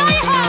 আয় হা